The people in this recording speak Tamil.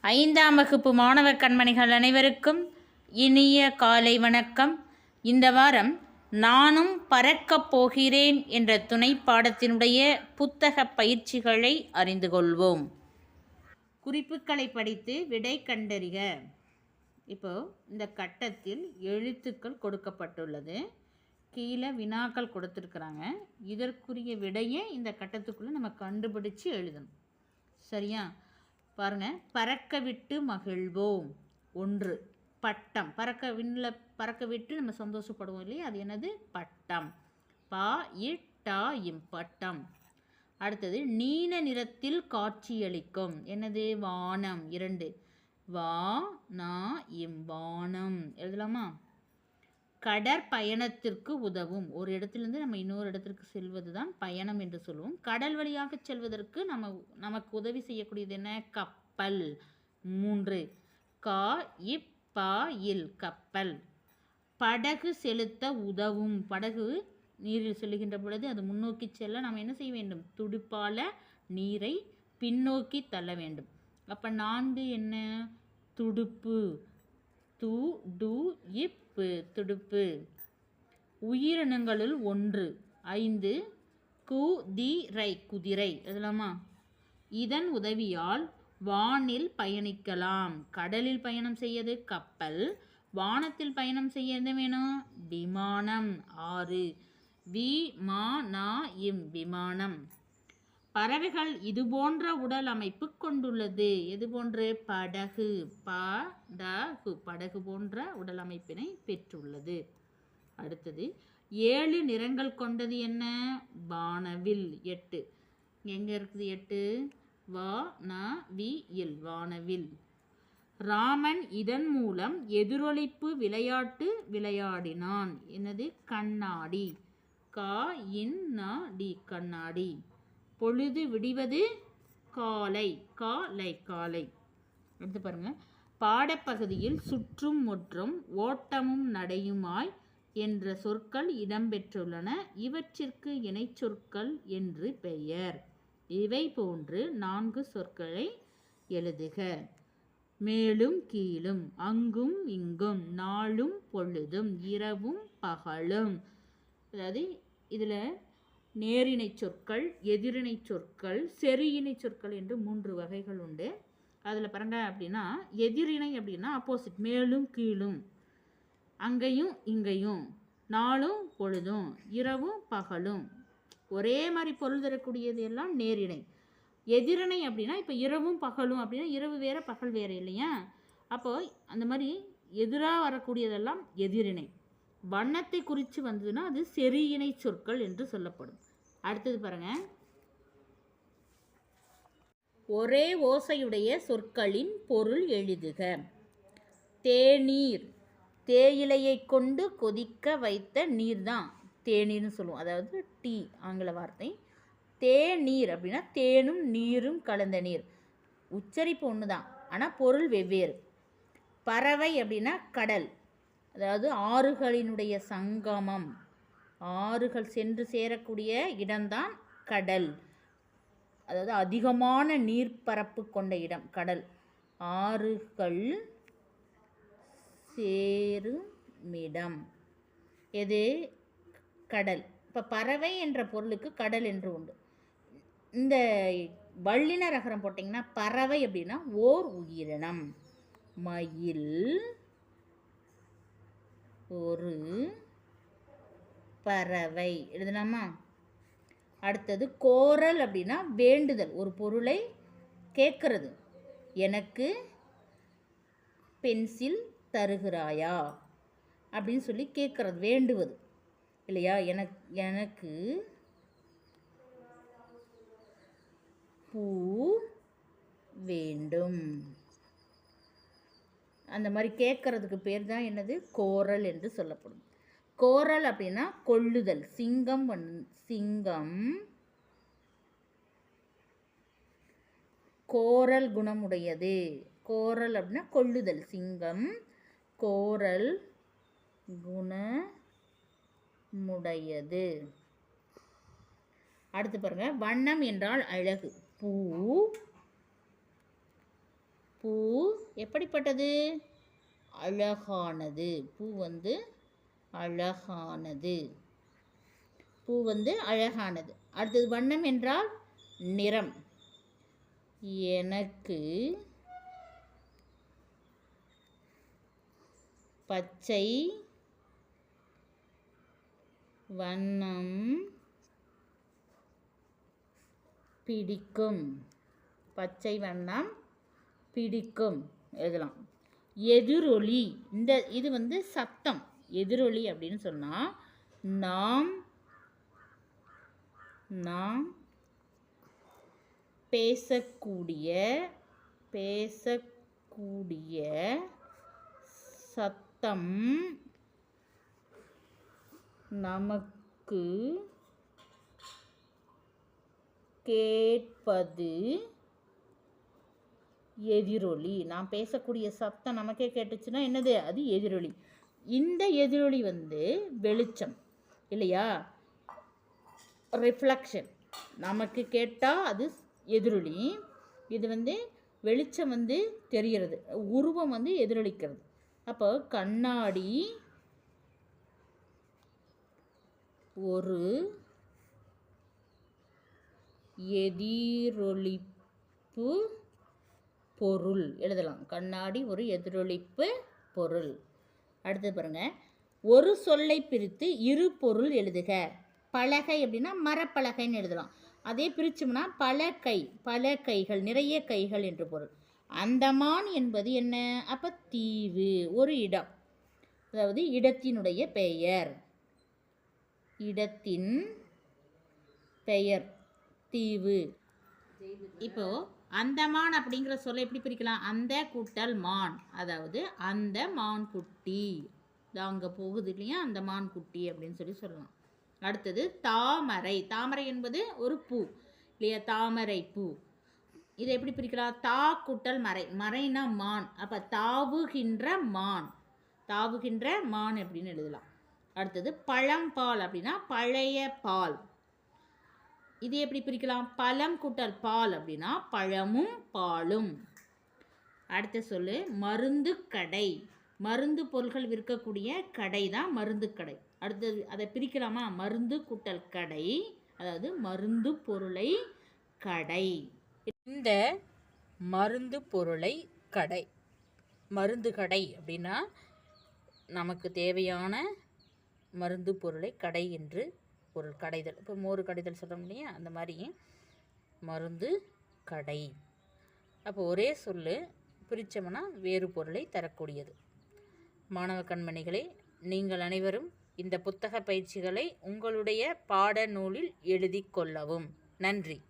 ஐந்தாம் வகுப்பு மாணவ கண்மணிகள் அனைவருக்கும் இனிய காலை வணக்கம். இந்த வாரம் நானும் பறக்கப் போகிறேன் என்ற துணை பாடத்தினுடைய புத்தக பயிற்சிகளை அறிந்து கொள்வோம். குறிப்புகளை படித்து விடை கண்டறிக. இப்போ இந்த கட்டத்தில் எழுத்துக்கள் கொடுக்கப்பட்டுள்ளது. கீழே வினாக்கள் கொடுத்துருக்குறாங்க. இதற்குரிய விடையை இந்த கட்டத்துக்குள்ளே நம்ம கண்டுபிடிச்சு எழுதணும். சரியா? பாருங்க பறக்க விட்டு மகிழ்வோம். ஒன்று பட்டம். பறக்க விண்ணில் பறக்க விட்டு நம்ம சந்தோஷப்படுவோம் இல்லையா? அது என்னது? பட்டம். பா இட்டா இம் பட்டம். அடுத்தது நீல நிறத்தில் காட்சியளிக்கும். என்னது? வானம். இரண்டு வா நா இம் வானம். எழுதலாமா? கடற்பயணத்திற்கு உதவும். ஒரு இடத்துலேருந்து நம்ம இன்னொரு இடத்திற்கு செல்வது தான் பயணம் என்று சொல்லுவோம். கடல் வழியாக செல்வதற்கு நம்ம நமக்கு உதவி செய்யக்கூடியது என்ன? கப்பல். மூன்று கா இப் பா இல் கப்பல். படகு செலுத்த உதவும். படகு நீரில் செல்லுகின்ற பொழுது அது முன்னோக்கி செல்ல நாம் என்ன செய்ய வேண்டும்? துடுப்பால நீரை பின்னோக்கி தள்ள வேண்டும். அப்போ நான்கு என்ன? துடுப்பு. து டு இப்பு துடுப்பு. உயிரினங்களுள் ஒன்று. ஐந்து. குதிரை குதிரை. எழுதலாமா? இதன் உதவியால் வானில் பயணிக்கலாம். கடலில் பயணம் செய்யது கப்பல். வானத்தில் பயணம் செய்ய என்ன வேணும்? விமானம். ஆறு. வி இம் விமானம். பறவைகள் இது போன்ற உடல் அமைப்பு கொண்டுள்ளது. எது போன்று படகு படகு படகு போன்ற உடல் அமைப்பினை பெற்றுள்ளது. அடுத்தது ஏழு நிறங்கள் கொண்டது என்ன? வானவில். எட்டு. எங்கே இருக்குது எட்டு? வா ந வி இல். வானவில். ராமன் இதன் மூலம் எதிரொலிப்பு விளையாட்டு விளையாடினான். என்னது? கண்ணாடி. கா இன் நா டி. கண்ணாடி. பொழுது விடிவது காலை. காலை காலை. எடுத்து பாருங்கள் பாடப்பகுதியில் சுற்றும் முற்றும் ஓட்டமும் நடையுமாய் என்ற சொற்கள் இடம்பெற்றுள்ளன. இவற்றிற்கு இணைச்சொற்கள் என்று பெயர். இவை போன்று நான்கு சொற்களை எழுதுக. மேலும் கீழும் அங்கும் இங்கும் நாளும் பொழுதும் இரவும் பகலும். அதாவது இதில் நேரிணை சொற்கள் எதிரிணை சொற்கள் செரியிணை சொற்கள் என்று மூன்று வகைகள் உண்டு. அதில் பாருங்க அப்படின்னா எதிரிணை அப்படின்னா ஆப்போசிட் மேலும் கீழும். அங்கேயும் இங்கேயும் நாளும் பொழுதும் இரவும் பகலும். ஒரே மாதிரி பொருள் தரக்கூடியது எல்லாம் நேரிணை. எதிரிணை அப்படின்னா இப்போ இரவும் பகலும் அப்படின்னா இரவு வேறு பகல் வேறு இல்லையா? அப்போது அந்த மாதிரி எதிராக வரக்கூடியதெல்லாம் எதிரிணை. வண்ணத்தை குறித்து வந்ததுன்னா அது செரியிணை சொற்கள் என்று சொல்லப்படும். அடுத்தது பாருங்க. ஒரே ஓசையுடைய சொற்களின் பொருள் எழுதுக. தேநீர். தேயிலையை கொண்டு கொதிக்க வைத்த நீர் தான் தேநீர்னு சொல்லுவோம். அதாவது டீ ஆங்கில வார்த்தை. தேநீர் அப்படின்னா தேனும் நீரும் கலந்த நீர். உச்சரிப்பு ஒன்று தான் ஆனால் பொருள் வெவ்வேறு. பறவை அப்படின்னா கடல். அதாவது ஆறுகளினுடைய சங்கமம். ஆறுகள் சென்று சேரக்கூடிய இடம்தான் கடல். அதாவது அதிகமான நீர்ப்பரப்பு கொண்ட இடம் கடல். ஆறுகள் சேருமிடம் எது? கடல். இப்போ பறவை என்ற பொருளுக்கு கடல் என்று உண்டு. இந்த வள்ளின ரகரம் போட்டிங்கன்னா பறவை அப்படின்னா ஓர் உயிரினம். மயில் ஒரு பறவை. எழுதலாமா? அடுத்தது கோரல் அப்படின்னா வேண்டுதல் ஒரு பொருளை கேட்கறது. எனக்கு பென்சில் தருகிறாயா? அப்படின்னு சொல்லி கேட்குறது வேண்டுவது. இல்லையா? எனக்கு எனக்கு பூ வேண்டும். அந்த மாதிரி கேட்கறதுக்கு பேர் தான் என்னது? கோரல் என்று சொல்லப்படும். கோரல் அப்படின்னா கொள்ளுதல். சிங்கம் வந்து சிங்கம். கோரல் குணமுடையது. கோரல் அப்படின்னா கொள்ளுதல். சிங்கம் கோரல் குணமுடையது. அடுத்து பாருங்க. வண்ணம் என்றால் அழகு. பூ பூ எப்படிப்பட்டது? அழகானது. பூ வந்து அழகானது. பூ வந்து அழகானது. அடுத்தது வண்ணம் என்றால் நிறம். எனக்கு பச்சை வண்ணம் பிடிக்கும். பச்சை வண்ணம் பிடிக்கும். எழுதலாம். எதிரொலி. இந்த இது வந்து சத்தம். எதிரொலி அப்படின்னு சொன்னால் நாம் நாம் பேசக்கூடிய பேசக்கூடிய சத்தம் நமக்கு கேட்பது எதிரொலி. நாம் பேசக்கூடிய சத்தம் நமக்கே கேட்டுச்சுன்னா என்னது? அது எதிரொலி. இந்த எதிரொலி வந்து வெளிச்சம் இல்லையா? ரிஃப்ளெக்ஷன் நமக்கு கேட்டால் அது எதிரொலி. இது வந்து வெளிச்சம் வந்து தெரிகிறது. உருவம் வந்து எதிரொலிக்கிறது. அப்போ கண்ணாடி ஒரு எதிரொலிப்பு பொருள். எழுதலாம். கண்ணாடி ஒரு எதிரொலிப்பு பொருள். அடுத்து பாருங்க. ஒரு சொல்லை பிரித்து இரு பொருள் எழுதுக. பலகை அப்படின்னா மரப்பலகைன்னு எழுதலாம். அதே பிரிச்சோம்னா பல கை பல கைகள் நிறைய கைகள் என்று பொருள். அந்தமான் என்பது என்ன? அப்போ தீவு ஒரு இடம். அதாவது இடத்தினுடைய பெயர். இடத்தின் பெயர். தீவு. இப்போது அந்தமான் அப்படிங்கிற சொல்ல எப்படி பிரிக்கலாம்? அந்த கூட்டல் மான். அதாவது அந்த மான் குட்டி. இது அங்கே போகுது இல்லையா? அந்த மான் குட்டி அப்படின்னு சொல்லி சொல்லலாம். அடுத்தது தாமரை. தாமரை என்பது ஒரு பூ இல்லையா? தாமரை பூ. இதை எப்படி பிரிக்கலாம்? தா கூட்டல் மறை. மறைனா மான். அப்போ தாவுகின்ற மான். தாவுகின்ற மான் அப்படின்னு எழுதலாம். அடுத்தது பழம்பால் அப்படின்னா பழைய பால். இது எப்படி பிரிக்கலாம்? பழம் கூட்டல் பால் அப்படின்னா பழமும் பாலும். அடுத்த சொல்லு மருந்து கடை. மருந்து பொருட்கள் விற்கக்கூடிய கடை தான் மருந்து கடை. அடுத்தது அதை பிரிக்கலாமா? மருந்து கூட்டல் கடை அதாவது மருந்து பொருளை கடை. இந்த மருந்து பொருளை கடை. மருந்து கடை அப்படின்னா நமக்கு தேவையான மருந்து பொருளை கடை என்று பொருள் கடைதல். இப்போ மோர் கடைதல் சொல்கிறோம் இல்லையா? அந்த மாதிரி மருந்து கடை. அப்போ ஒரே சொல்லு பிரித்தோம்னா வேறு பொருளை தரக்கூடியது. மாணவ கண்மணிகளை நீங்கள் அனைவரும் இந்த புத்தக பயிற்சிகளை உங்களுடைய பாடநூலில் எழுதி கொள்ளவும். நன்றி.